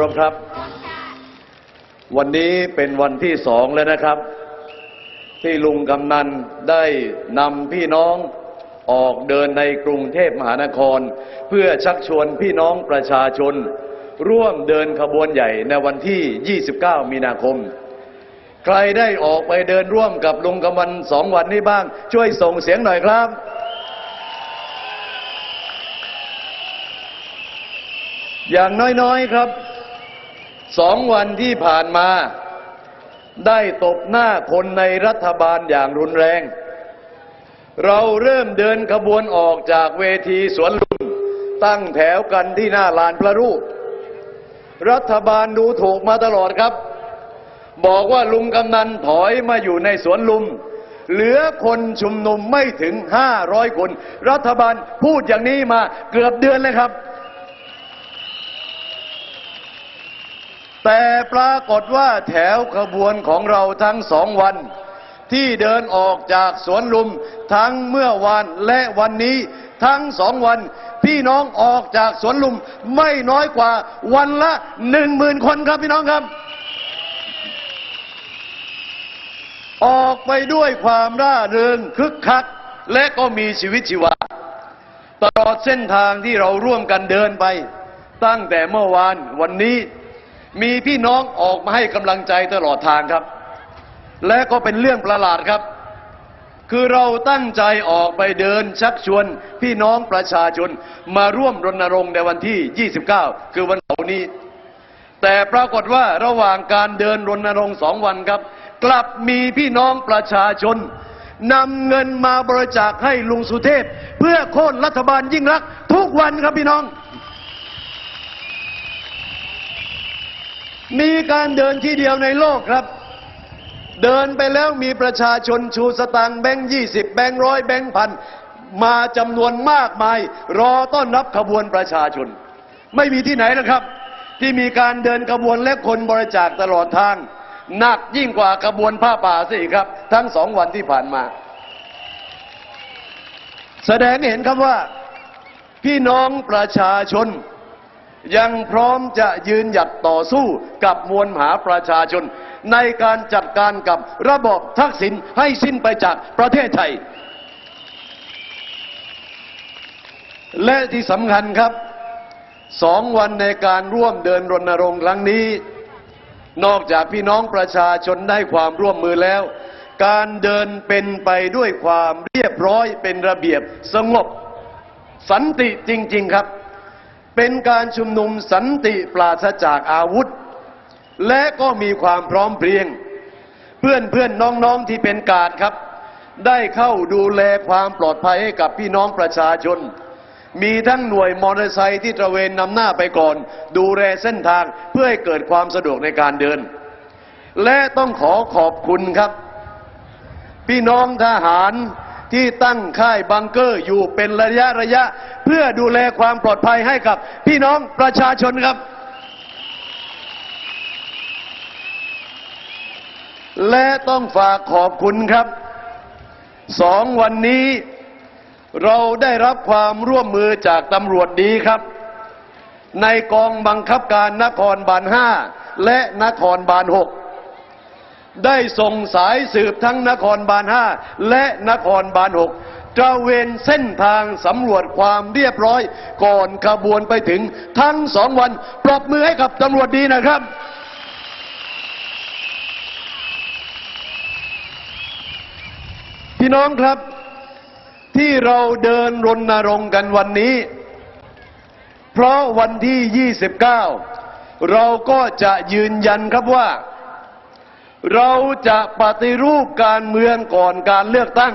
ที่เครพครับ วันนี้เป็นวันที่สองแล้วนะครับ ที่ลุงกำนันได้นำพี่น้องออกเดินในกรุงเทพมหานคร เพื่อชักชวนพี่น้องประชาชน ร่วมเดินขบวนใหญ่ในวันที่ 29 มีนาคม ใครได้ออกไปเดินร่วมกับลุงกำนันสองวันนี้บ้าง ช่วยส่งเสียงหน่อยครับอย่างน้อยๆครับ สองวันที่ผ่านมา ได้ตบหน้าคนในรัฐบาลอย่างรุนแรง เราเริ่มเดินขบวนออกจากเวทีสวนลุม ตั้งแถวกันที่หน้าลานพระรูป รัฐบาลดูถูกมาตลอดครับ บอกว่าลุงกำนันถอยมาอยู่ในสวนลุม เหลือคนชุมนุมไม่ถึง 500 คน รัฐบาลพูดอย่างนี้มาเกือบเดือนเลยครับ แต่ปรากฏว่าแถวขบวนของเราทั้งสองวัน ที่เดินออกจากสวนลุมทั้งเมื่อวานและวันนี้ทั้งสองวัน พี่น้องออกจากสวนลุมไม่น้อยกว่าวันละหนึ่งหมื่นคนครับพี่น้องครับ ออกไปด้วยความร่าเริงคึกคัก และก็มีชีวิตชีวา ตลอดเส้นทางที่เราร่วมกันเดินไป ตั้งแต่เมื่อวานวันนี้ มีพี่น้องออกมาให้กำลังใจตลอดทางครับ และก็เป็นเรื่องประหลาดครับ คือเราตั้งใจออกไปเดินชักชวนพี่น้องประชาชนมาร่วมรณรงค์ในวันที่ 29 คือวันเสาร์นี้ แต่ปรากฏว่าระหว่างการเดินรณรงค์สองวันครับ กลับมีพี่น้องประชาชนนำเงินมาบริจาคให้ลุงสุเทพ เพื่อโค่นรัฐบาลยิ่งรัก ทุกวันครับพี่น้อง มีการเดินที่เดียวในโลกครับ เดินไปแล้วมีประชาชนชูสตางค์แบงค์ยี่สิบแบงค์ร้อยแบงค์พันมาจำนวนมากมาย รอต้อนรับขบวนประชาชน ไม่มีที่ไหนนะครับ ที่มีการเดินขบวนและคนบริจาคตลอดทาง หนักยิ่งกว่าขบวนผ้าป่าสิครับ ทั้งสองวันที่ผ่านมา แสดงให้เห็นครับว่า พี่น้องประชาชน ยังพร้อมจะยืนหยัดต่อสู้กับมวลมหาประชาชน ในการจัดการกับระบอบทักษิณให้สิ้นไปจากประเทศไทย และที่สำคัญครับสองวันในการร่วมเดินรณรงค์ครั้งนี้ นอกจากพี่น้องประชาชนได้ความร่วมมือแล้ว การเดินเป็นไปด้วยความเรียบร้อยเป็นระเบียบสงบ สันติจริง ๆ ครับ เป็นการชุมนุมสันติปราศจากอาวุธ และก็มีความพร้อมเพรียง เพื่อนเพื่อนน้องๆที่เป็นกาดครับ ได้เข้าดูแลความปลอดภัยให้กับพี่น้องประชาชน มีทั้งหน่วยมอเตอร์ไซค์ที่ตระเวนนำหน้าไปก่อน ดูแลเส้นทางเพื่อให้เกิดความสะดวกในการเดิน และต้องขอขอบคุณครับ พี่น้องทหาร ที่ตั้งค่ายบังเกอร์อยู่เป็นระยะระยะ เพื่อดูแลความปลอดภัยให้กับ พี่น้องประชาชนครับ และต้องฝากขอบคุณครับสองวันนี้ เราได้รับความร่วมมือจากตำรวจดีครับ ในกองบังคับการนครบาลห้าและนครบาลหก ได้ส่งสายสืบทั้งนครบาลห้าและนครบาลหกตระเวนเส้นทางสำรวจความเรียบร้อย ก่อนขบวนไปถึงทั้งสองวัน ปรบมือให้กับตำรวจดีนะครับ พี่น้องครับ ที่เราเดินรณรงค์กันวันนี้ เพราะวันที่ 29 เราก็จะยืนยันครับว่า เราจะปฏิรูปการเมืองก่อนการเลือกตั้ง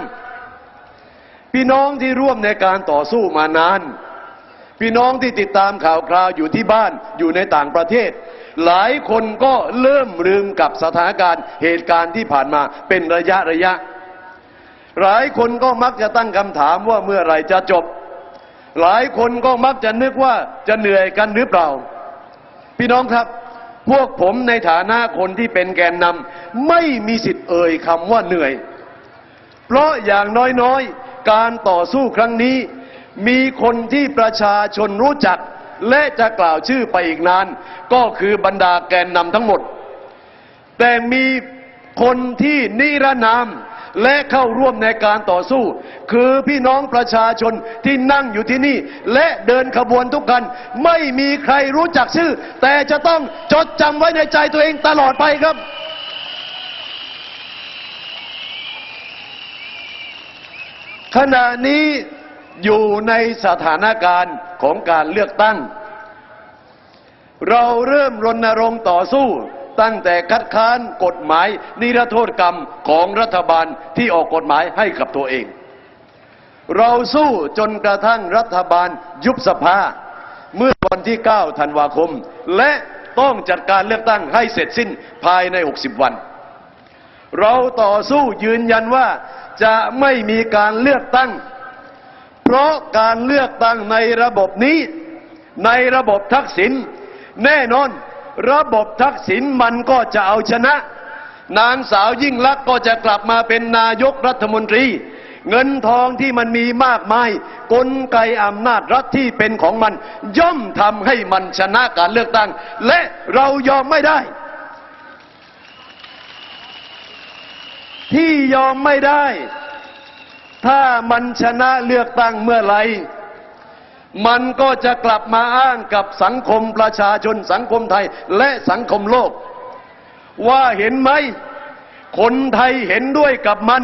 พี่น้องที่ร่วมในการต่อสู้มานาน พี่น้องที่ติดตามข่าวคราวอยู่ที่บ้านอยู่ในต่างประเทศ หลายคนก็เริ่มลืมกับสถานการณ์เหตุการณ์ที่ผ่านมาเป็นระยะระยะ หลายคนก็มักจะตั้งคำถามว่าเมื่อไรจะจบ หลายคนก็มักจะนึกว่าจะเหนื่อยกันหรือเปล่า พี่น้องครับ พวกผมในฐานะคนที่เป็นแกนนำไม่มีสิทธิ์เอ่ยคำว่าเหนื่อย เพราะอย่างน้อยๆ การต่อสู้ครั้งนี้ มีคนที่ประชาชนรู้จัก และจะกล่าวชื่อไปอีกนาน ก็คือบรรดาแกนนำทั้งหมด แต่มีคนที่นิรนาม และเข้าร่วมในการต่อสู้ คือพี่น้องประชาชนที่นั่งอยู่ที่นี่ และเดินขบวนทุกกัน ไม่มีใครรู้จักชื่อ แต่จะต้องจดจำไว้ในใจตัวเองตลอดไปครับขณะนี้อยู่ในสถานการณ์ของการเลือกตั้ง เราเริ่มรณรงค์ต่อสู้ ตั้งแต่คัดค้านกฎหมาย นิรโทษกรรมของรัฐบาลที่ออกกฎหมายให้กับตัวเอง เราสู้จนกระทั่งรัฐบาลยุบสภา เมื่อวันที่ 9 ธันวาคม และต้องจัดการเลือกตั้งให้เสร็จสิ้นภายใน 60 วัน เราต่อสู้ยืนยันว่าจะไม่มีการเลือกตั้ง เพราะการเลือกตั้งในระบบนี้ ในระบบทักษิณแน่นอน ระบบทักษิณมันก็จะเอาชนะ นางสาวยิ่งลักษณ์ก็จะกลับมาเป็นนายกรัฐมนตรี เงินทองที่มันมีมากมาย กลไกอำนาจรัฐที่เป็นของมัน ย่อมทำให้มันชนะการเลือกตั้ง และเรายอมไม่ได้ ที่ยอมไม่ได้ ถ้ามันชนะเลือกตั้งเมื่อไหร่ มันก็จะกลับมาอ้างกับสังคมประชาชนสังคมไทยและสังคมโลก ว่าเห็นไหม คนไทยเห็นด้วยกับมัน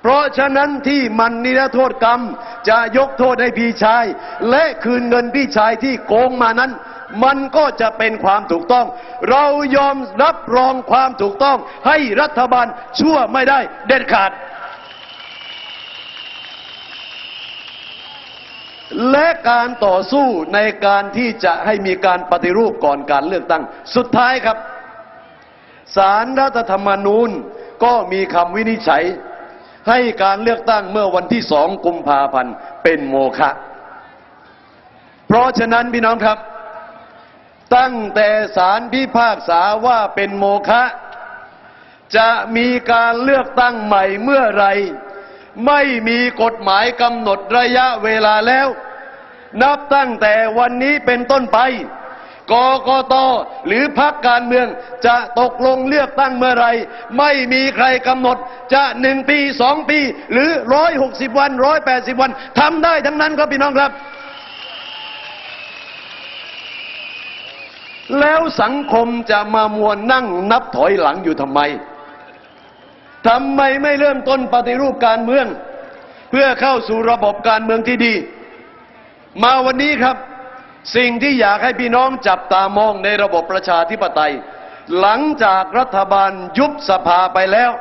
เพราะฉะนั้นที่มันนิรโทษกรรม จะยกโทษให้พี่ชาย และคืนเงินพี่ชายที่โกงมานั้น มันก็จะเป็นความถูกต้อง เรายอมรับรองความถูกต้องให้รัฐบาลชั่วไม่ได้เด็ดขาด และการต่อสู้ในการที่จะให้มีการปฏิรูปก่อนการเลือกตั้ง สุดท้ายครับสารรัฐธรรมนูญก็มีคำวินิจฉัย ให้การเลือกตั้งเมื่อวันที่สองกุมภาพันธ์เป็นโมฆะเพราะฉะนั้นพี่น้องครับ ตั้งแต่สารพิพากษาว่าเป็นโมฆะจะมีการเลือกตั้งใหม่เมื่อไร ไม่มีกฎหมายกำหนดระยะเวลาแล้ว นับตั้งแต่วันนี้เป็นต้นไปกกตหรือพรรคการเมืองจะตกลงเลือกตั้งเมื่อไร ไม่มีใครกำหนดจะหนึ่งปีสองปี หรือร้อยหกสิบวันร้อยแปดสิบวันทำได้ทั้งนั้นครับพี่น้องครับ แล้วสังคมจะมามวนนั่งนับถอยหลังอยู่ทำไมทำไมไม่เริ่มต้นปฏิรูปการเมือง เพื่อเข้าสู่ระบบการเมืองที่ดี มาวันนี้ครับ สิ่งที่อยากให้พี่น้องจับตามองในระบบประชาธิปไตย หลังจากรัฐบาลยุบสภาไปแล้ว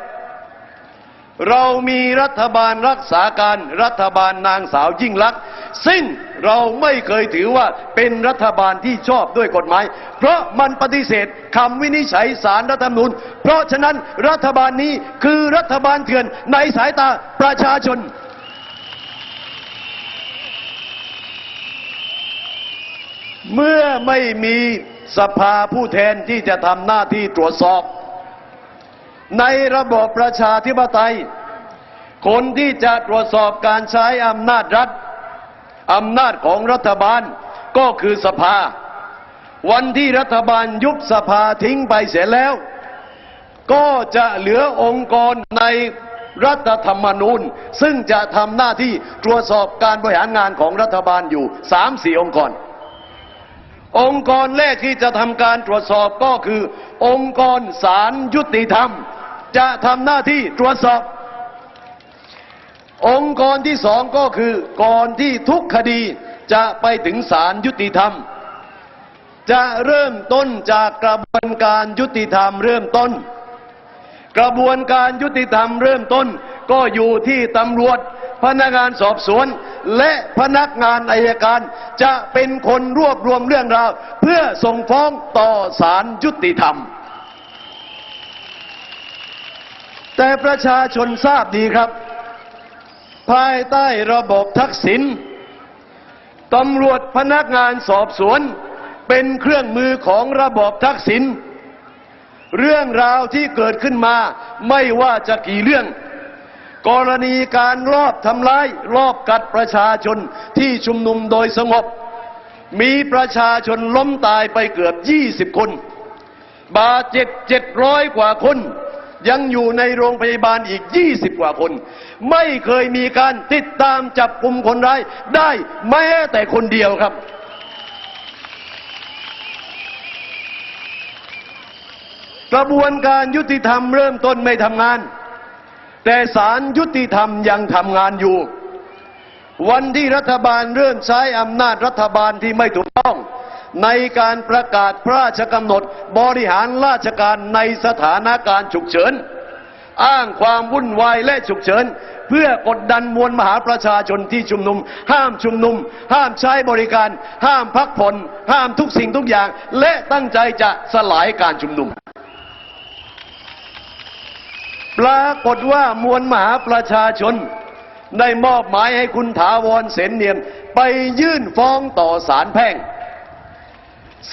เรามีรัฐบาลรักษาการรัฐบาลนางสาวยิ่งลักษณ์ซึ่งเราไม่เคยถือว่าเป็นรัฐบาลที่ชอบด้วยกฎหมาย เพราะมันปฏิเสธคำวินิจฉัยสารรัฐธรรมนูญ เพราะฉะนั้นรัฐบาลนี้คือรัฐบาลเถื่อนในสายตาประชาชน เมื่อไม่มีสภาผู้แทนที่จะทำหน้าที่ตรวจสอบ ในระบบประชาธิปไตย คนที่จะตรวจสอบการใช้อำนาจรัฐอำนาจของรัฐบาลก็คือสภา วันที่รัฐบาลยุบสภาทิ้งไปเสียแล้ว ก็จะเหลือองค์กรในรัฐธรรมนูญ ซึ่งจะทำหน้าที่ตรวจสอบการบริหารงานของรัฐบาลอยู่สามสี่องค์กร องค์กรแรกที่จะทำการตรวจสอบก็คือ องค์กรศาลยุติธรรม จะทำหน้าที่ตรวจสอบ องค์กรที่สองก็คือก่อนที่ทุกคดีจะไปถึงศาลยุติธรรม จะเริ่มต้นจากกระบวนการยุติธรรมเริ่มต้น กระบวนการยุติธรรมเริ่มต้น ก็อยู่ที่ตำรวจพนักงานสอบสวน และพนักงานอายการ จะเป็นคนรวบรวมเรื่องราว เพื่อส่งฟ้องต่อศาลยุติธรรม แต่ประชาชนทราบดีครับ ภายใต้ระบบทักษิณตำรวจพนักงานสอบสวน เป็นเครื่องมือของระบบทักษิณเรื่องราวที่เกิดขึ้นมาไม่ว่าจะกี่เรื่อง กรณีการลอบทำร้ายลอบกัดประชาชนที่ชุมนุมโดยสงบ มีประชาชนล้มตายไปเกือบ 20 คน บาดเจ็บ700 กว่าคน ยังอยู่ในโรงพยาบาลอีก 20 กว่าคน ไม่เคยมีการติดตามจับกลุ่มคนร้ายได้แม้แต่คนเดียวครับกระบวนการยุติธรรมเริ่มต้นไม่ทำงาน แต่ศาลยุติธรรมยังทำงานอยู่ วันที่รัฐบาลเริ่มใช้อำนาจรัฐบาลที่ไม่ถูกต้อง ในการประกาศพระราชกำหนดบริหารราชการในสถานการณ์ฉุกเฉิน อ้างความวุ่นวายและฉุกเฉิน เพื่อกดดันมวลมหาประชาชนที่ชุมนุม ห้ามชุมนุม ห้ามใช้บริการ ห้ามพักผ่อนห้ามทุกสิ่งทุกอย่าง และตั้งใจจะสลายการชุมนุม ปรากฏว่ามวลมหาประชาชน ได้มอบหมายให้คุณถาวรเสนเนียม ไปยื่นฟ้องต่อศาลแพ่ง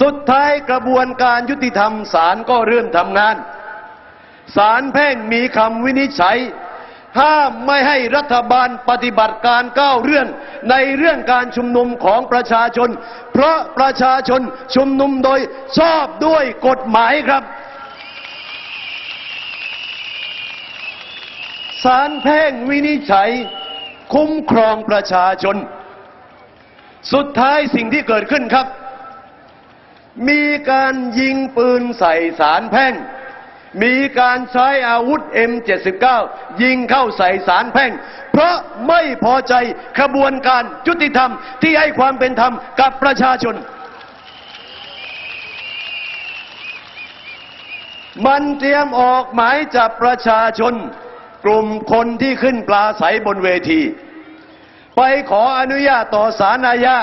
สุดท้ายกระบวนการยุติธรรมศาลก็เริ่มทำงานศาลแพ่งมีคำวินิจฉัย ห้ามไม่ให้รัฐบาลปฏิบัติการก้าวเรื่องในเรื่องการชุมนุมของประชาชน เพราะประชาชนชุมนุมโดยชอบด้วยกฎหมายครับ ศาลแพ่งวินิจฉัย คุ้มครองประชาชน สุดท้ายสิ่งที่เกิดขึ้นครับ มีการยิงปืนใส่ศาลแพ่ง มีการใช้อาวุธ M79 ยิงเข้าใส่ศาลแพ่ง เพราะไม่พอใจขบวนการยุติธรรมที่ให้ความเป็นธรรมกับประชาชนมันเตรียมออกหมายจับประชาชน กลุ่มคนที่ขึ้นปลาใสบนเวที ไปขออนุญาตต่อศาลอาญา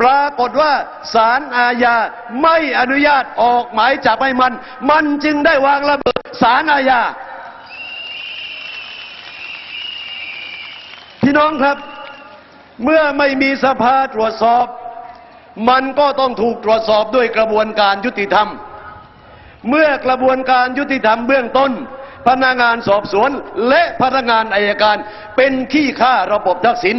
ปรากฏว่าศาลอาญาไม่อนุญาตออกหมายจับให้มัน มันจึงได้วางระเบิดศาลอาญาพี่น้องครับ เมื่อไม่มีสภาตรวจสอบ มันก็ต้องถูกตรวจสอบด้วยกระบวนการยุติธรรม เมื่อกระบวนการยุติธรรมเบื้องต้น พนักงานสอบสวนและพนักงานอายการ เป็นขี้ข้าระบบทักษิณ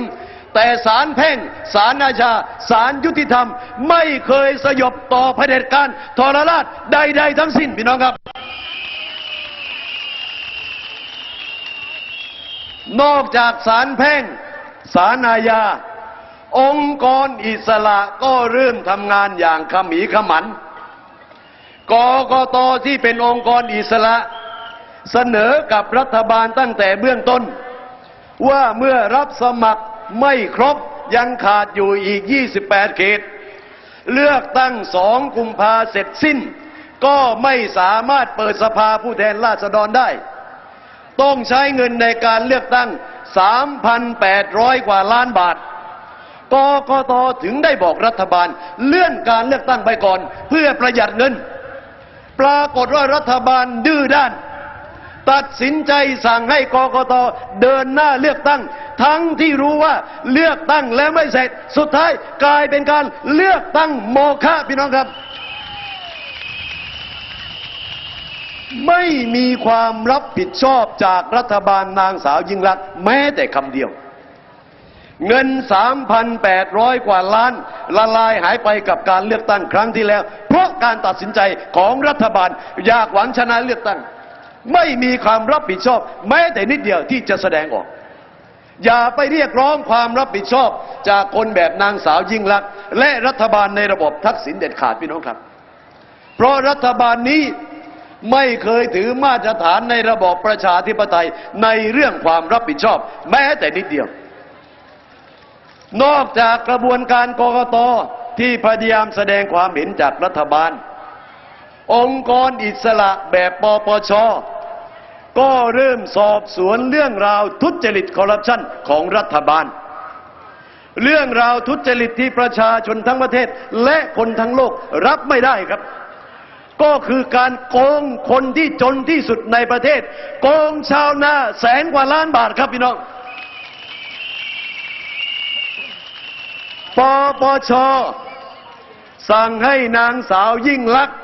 แต่ศาลแพ่งศาลอาญาศาลยุติธรรม ไม่เคยสยบต่อเผด็จการทรราชใด ๆ ทั้งสิ้นพี่น้องครับ นอกจากศาลแพ่งศาลอาญา องค์กรอิสระก็เริ่มทำงานอย่างขมีขมันกกตที่เป็นองค์กรอิสระ เสนอกับรัฐบาลตั้งแต่เบื้องต้น ว่าเมื่อรับสมัครไม่ครบยังขาดอยู่อีก 28 เขต เลือกตั้งสองกุมภาเสร็จสิ้น ก็ไม่สามารถเปิดสภาผู้แทนราษฎรได้ ต้องใช้เงินในการเลือกตั้ง 3,800 กว่าล้านบาทกกตถึงได้บอกรัฐบาล เลื่อนการเลือกตั้งไปก่อน เพื่อประหยัดเงิน ปรากฏว่ารัฐบาลดื้อด้าน ตัดสินใจสั่งให้กกตเดินหน้าเลือกตั้ง ทั้งที่รู้ว่าเลือกตั้งแล้วไม่เสร็จ สุดท้ายกลายเป็นการเลือกตั้งโมฆะพี่น้องครับ ไม่มีความรับผิดชอบจากรัฐบาลนางสาวยิ่งรักแม้แต่คำเดียว เงิน 3,800 กว่าล้าน ละลายหายไปกับการเลือกตั้งครั้งที่แล้ว เพราะการตัดสินใจของรัฐบาลอยากหวังชนะเลือกตั้ง ไม่มีความรับผิดชอบ แม้แต่นิดเดียวที่จะแสดงออก อย่าไปเรียกร้องความรับผิดชอบ จากคนแบบนางสาวยิ่งลักษณ์และรัฐบาลในระบบทักษิณเด็ดขาดพี่น้องครับ เพราะรัฐบาลนี้ไม่เคยถือมาตรฐานในระบอบประชาธิปไตยในเรื่องความรับผิดชอบ แม้แต่นิดเดียว นอกจากกระบวนการกรกตที่พยายามแสดงความเห็นจากรัฐบาล องค์กรอิสระแบบปปช ก็เริ่มสอบสวนเรื่องราวทุจริตคอร์รัปชันของรัฐบาล เรื่องราวทุจริตที่ประชาชนทั้งประเทศ และคนทั้งโลกรับไม่ได้ครับ ก็คือการโกงคนที่จนที่สุดในประเทศ โกงชาวนาแสนกว่าล้านบาทครับพี่น้องปปชสั่งให้นางสาวยิ่งลักษณ์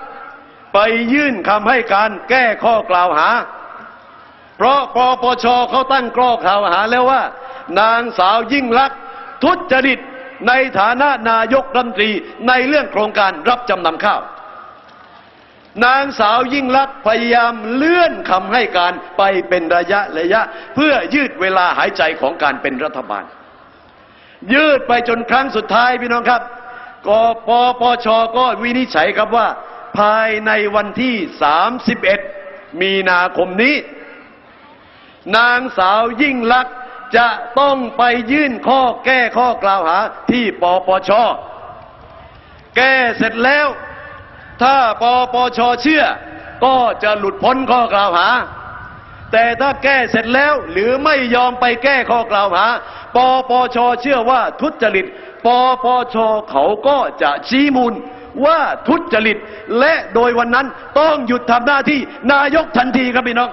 ไปยื่นคำให้การแก้ข้อกล่าวหา เพราะปปชเขาตั้งข้อกล่าวหาแล้วว่า นางสาวยิ่งลักษณ์ทุจริตในฐานะนายกรัฐมนตรีในเรื่องโครงการรับจำนำข้าว นางสาวยิ่งลักษณ์พยายามเลื่อนคำให้การไปเป็นระยะระยะ เพื่อยืดเวลาหายใจของการเป็นรัฐบาล ยืดไปจนครั้งสุดท้ายพี่น้องครับกปปชก็วินิจฉัยครับว่า ภายในวันที่ 31 มีนาคมนี้ นางสาวยิ่งลักษณ์จะต้องไปยื่นข้อแก้ข้อกล่าวหาที่ปปช แก้เสร็จแล้ว ถ้าปปชเชื่อ ก็จะหลุดพ้นข้อกล่าวหา แต่ถ้าแก้เสร็จแล้วหรือไม่ยอมไปแก้ข้อกล่าวหา ปปชเชื่อว่าทุจริต ปปชเขาก็จะชี้มูลว่าทุจริต และโดยวันนั้นต้องหยุดทำหน้าที่นายกทันทีครับพี่น้อง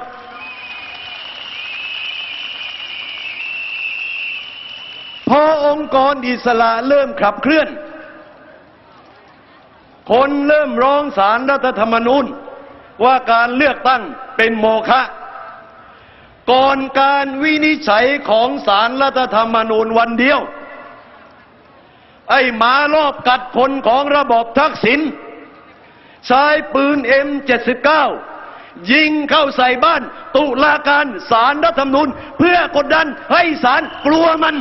พอองค์กรอิสระเริ่มขับเคลื่อน คนเริ่มร้องสารรัฐธรรมนูญ ว่าการเลือกตั้งเป็นโมฆะก่อนการวินิจฉัยของสารรัฐธรรมนูญวันเดียว ไอ้หมารอบกัดคนของระบบทักษิณใช้ปืน M79 ยิงเข้าใส่บ้าน ตุลาการสารรัฐธรรมนูญ เพื่อกดดันให้สารกลัวมัน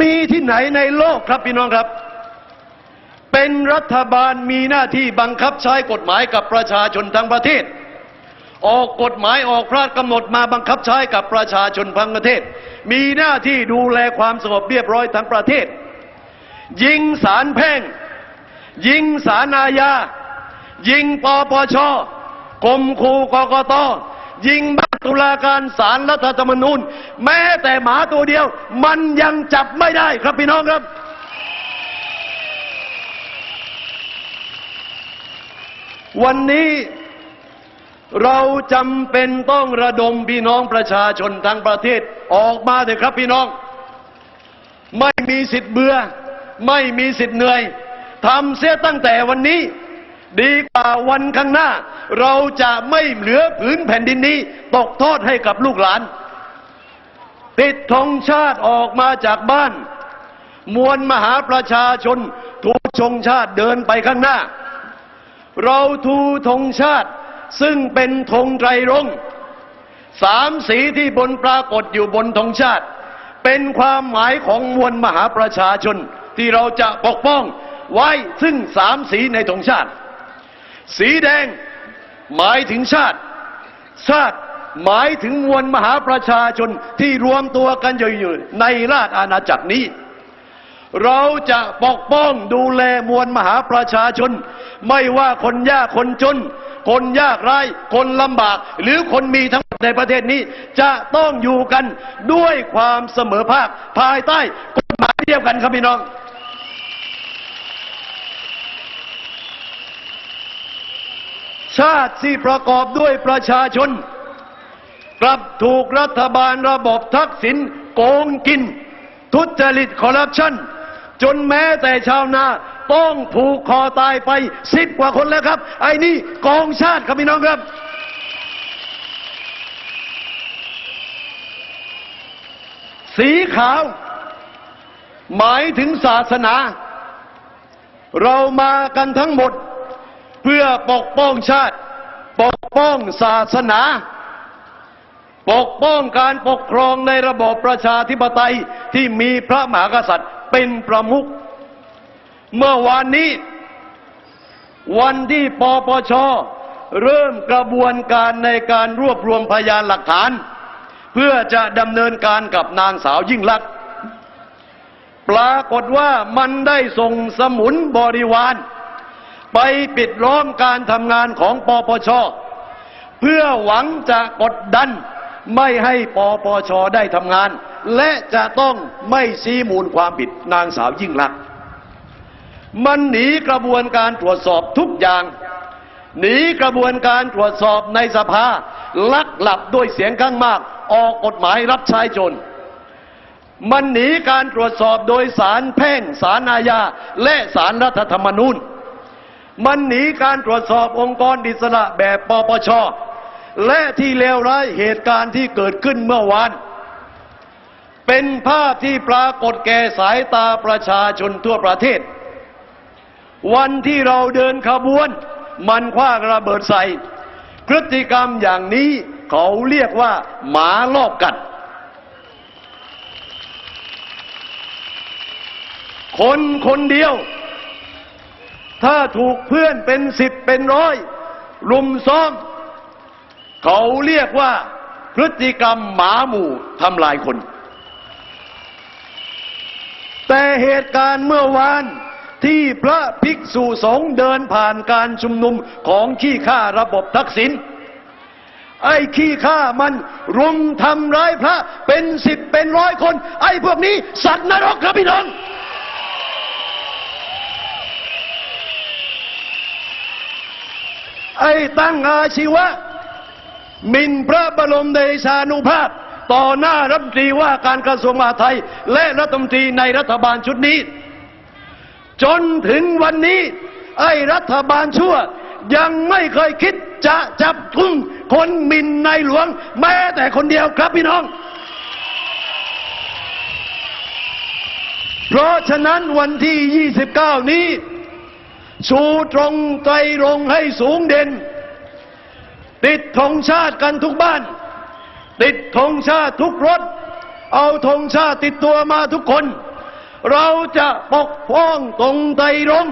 มีที่ไหนในโลกครับพี่น้องครับ เป็นรัฐบาลมีหน้าที่บังคับใช้กฎหมายกับประชาชนทั้งประเทศ ออกกฎหมายออกพระราชกำหนดมาบังคับใช้กับประชาชนทั้งประเทศ มีหน้าที่ดูแลความสงบเรียบร้อยทั้งประเทศ ยิงสารแพ่ง ยิงสารอาญายิงปปชกรมคูกกต ยิงบ้าตุลาการสารรัฐธรรมนูญ แม้แต่หมาตัวเดียว มันยังจับไม่ได้ครับพี่น้องครับ วันนี้เราจำเป็นต้องระดมพี่น้องประชาชนทั้งประเทศออกมาเถอะครับพี่น้อง ไม่มีสิทธิ์เบื่อ ไม่มีสิทธิ์เหนื่อยทำเสียตั้งแต่วันนี้ ดีกว่าวันข้างหน้า เราจะไม่เหลือผืนแผ่นดินนี้ ตกทอดให้กับลูกหลาน ติดธงชาติออกมาจากบ้าน มวลมหาประชาชน ทูชงชาติเดินไปข้างหน้า เราทูธงชาติ ซึ่งเป็นธงไตรรงค์สามสีที่บนปรากฏอยู่บนธงชาติ เป็นความหมายของมวลมหาประชาชนที่เราจะปกป้องไว้ซึ่งสามสีในธงชาติ สีแดง หมายถึงชาติ ชาติหมายถึงมวลมหาประชาชนที่รวมตัวกันอยู่ในราชอาณาจักรนี้ เราจะปกป้องดูแลมวลมหาประชาชน ไม่ว่าคนยากคนจน คนยากไร้คนลำบาก หรือคนมีทั้งหมดในประเทศนี้ จะต้องอยู่กันด้วยความเสมอภาคภายใต้กฎหมายเดียวกันครับพี่น้อง ชาติที่ประกอบด้วยประชาชน กลับถูกรัฐบาลระบบทักษิณโกงกิน ทุจริตคอร์รัปชันจนแม้แต่ชาวนาต้องผูกคอตายไปสิบกว่าคนแล้วครับ ไอ้นี่กองชาติครับพี่น้องครับ สีขาว หมายถึงศาสนา เรามากันทั้งหมด พื่อปกป้องชาติ ปกป้องศาสนา ปกป้องการปกครองในระบอบประชาธิปไตยที่มีพระมหากษัตริย์เป็นประมุขเมื่อวานนี้ วันที่ปปชเริ่มกระบวนการในการรวบรวมพยานหลักฐาน เพื่อจะดำเนินการกับนางสาวยิ่งลักษณ์ปรากฏว่ามันได้ส่งสมุนบริวาร ไปปิดล้อมการทำงานของปปช เพื่อหวังจะกดดันไม่ให้ปปชได้ทำงาน และจะต้องไม่ชี้มูลความผิดนางสาวยิ่งลักษณ์มันหนีกระบวนการตรวจสอบทุกอย่าง หนีกระบวนการตรวจสอบในสภา ลักหลับด้วยเสียงข้างมาก ออกกฎหมายรับใช้จน มันหนีการตรวจสอบโดยสารแพ่งสารอาญาและสารรัฐธรรมนูญ มันหนีการตรวจสอบองค์กรอิสระแบบปปช และที่เลวร้ายเหตุการณ์ที่เกิดขึ้นเมื่อวาน เป็นภาพที่ปรากฏแก่สายตาประชาชนทั่วประเทศ วันที่เราเดินขบวน มันคว้างระเบิดใส่ พฤติกรรมอย่างนี้เขาเรียกว่า หมาลอบกัดคนคนเดียว ถ้าถูกเพื่อนเป็นสิบเป็นร้อย รุมซ้อม เขาเรียกว่าพฤติกรรมหมาหมู่ทำลายคน แต่เหตุการณ์เมื่อวานที่พระภิกษุสงฆ์เดินผ่านการชุมนุมของขี้ข้าระบบทักษิณไอ้ขี้ข้ามันรุมทำร้ายพระเป็นสิบเป็นร้อยคน ไอ้พวกนี้สัตว์นรกครับพี่น้อง ไอ้ตั้งอาชีวะมินพระบรมเดชานุภาพ ต่อหน้ารัฐมนตรีว่าการกระทรวงมหาดไทย และรัฐมนตรีในรัฐบาลชุดนี้ จนถึงวันนี้ ไอ้รัฐบาลชั่ว ยังไม่เคยคิดจะจับกุมคนมินในหลวง แม้แต่คนเดียวครับพี่น้อง เพราะฉะนั้นวันที่ 29 นี้ ชูตรงไตรรงให้สูงเด่น ติดธงชาติกันทุกบ้าน ติดธงชาติทุกรถ เอาธงชาติติดตัวมาทุกคน เราจะปกป้องตรงไตรรง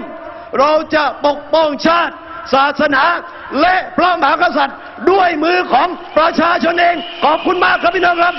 เราจะปกป้องชาติศาสนาและพระมหากษัตริย์ด้วยมือของประชาชนเอง ขอบคุณมากครับพี่น้องครับ